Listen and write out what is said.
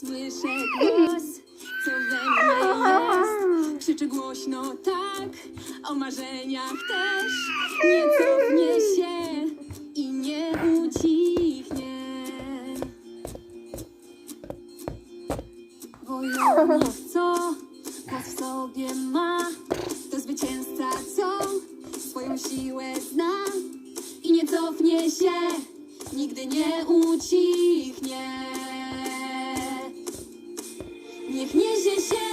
Słyszę głos, co we mnie jest. Krzyczy głośno tak, o marzeniach też. Nie cofnie się i nie ucichnie. Wojownik, co w sobie ma, to zwycięzca, co swoją siłę zna i nie cofnie się, nigdy nie ucichnie. не князя